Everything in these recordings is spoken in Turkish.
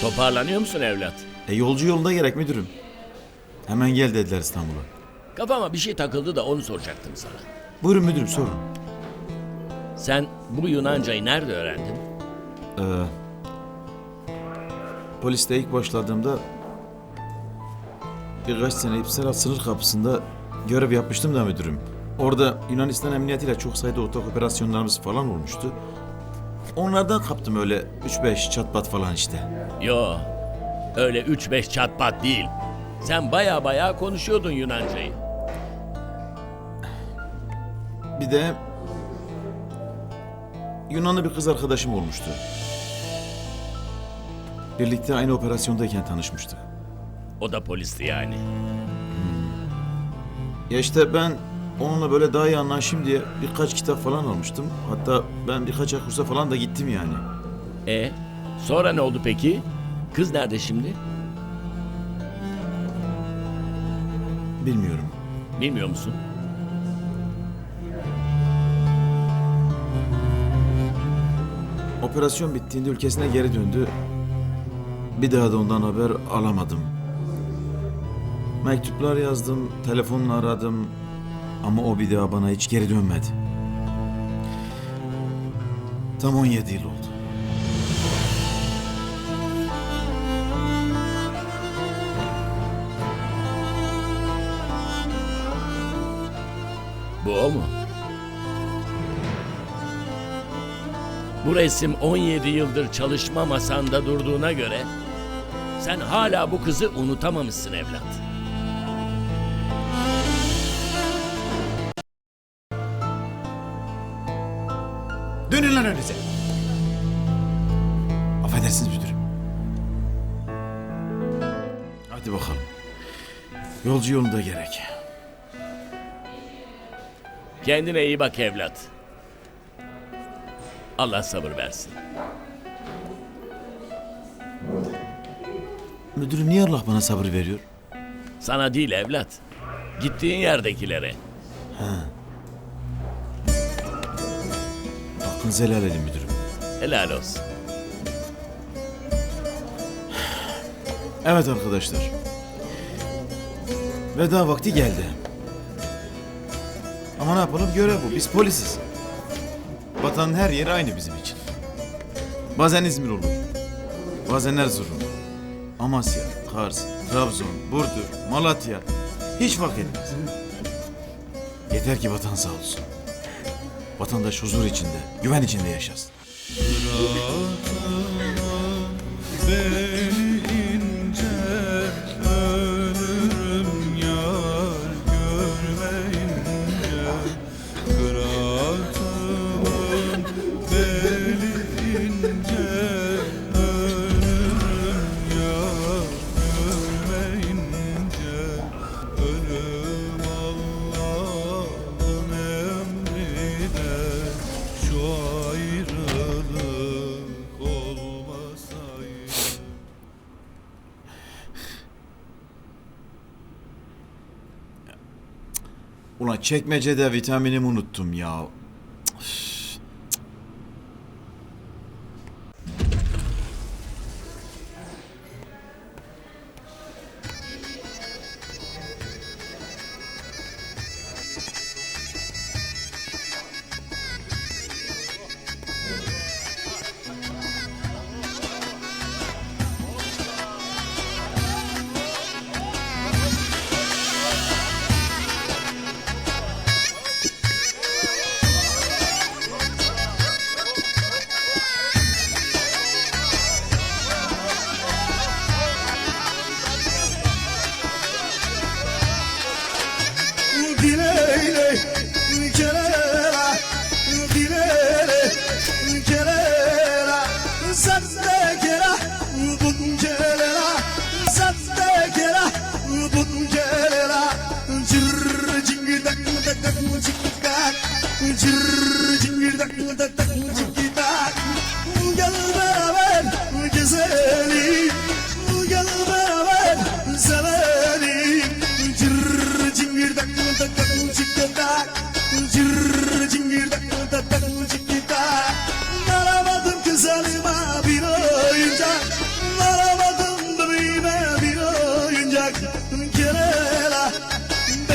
Toparlanıyor musun evlat? E yolcu yolunda gerek müdürüm. Hemen gel dediler İstanbul'a. Kafama bir şey takıldı da onu soracaktım sana. Buyurun müdürüm sorun. Sen bu Yunancayı nerede öğrendin? Ee, poliste ilk başladığımda birkaç sene İpsala sınır kapısında görev yapmıştım da müdürüm. Orada Yunanistan emniyetiyle çok sayıda ortak operasyonlarımız falan olmuştu. Onlardan kaptım öyle 3-5 çatpat falan işte. Yo, öyle üç beş çatpat değil. Sen baya baya konuşuyordun Yunancayı. Bir de Yunanlı bir kız arkadaşım olmuştu. Birlikte aynı operasyondayken tanışmıştık. O da polisti yani. Ya işte ben onunla böyle daha iyi anlaşayım diye birkaç kitap falan almıştım. Hatta ben birkaç ay kursa falan da gittim yani. E, sonra ne oldu peki? Kız nerede şimdi? Bilmiyorum. Bilmiyor musun? Operasyon bittiğinde ülkesine geri döndü. Bir daha da ondan haber alamadım. Mektuplar yazdım, telefonla aradım. Ama o bir daha bana hiç geri dönmedi. Tam 17 yıl oldu. Bu o mu? Bu resim 17 yıldır çalışma masanda durduğuna göre sen hala bu kızı unutamamışsın evlat. Dönün lan önünüze. Affedersiniz müdürüm. Hadi bakalım. Yolcu yolunda gerek. Kendine iyi bak evlat. Allah sabır versin. Müdürüm niye Allah bana sabır veriyor? Sana değil evlat. Gittiğin yerdekilere. Hakkınızı helal edin müdürüm. Helal olsun. Evet arkadaşlar. Veda vakti geldi. Ama ne yapalım görev bu. Biz polisiz. Vatanın her yeri aynı bizim için. Bazen İzmir olur. Bazen Erzurum. Amasya, Kars, Trabzon, Burdur, Malatya. Hiç fark etmez. Yeter ki vatan sağ olsun. Vatandaş huzur içinde, güven içinde yaşasın. Ulan çekmecede vitaminimi unuttum ya. Üf.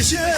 Yaşa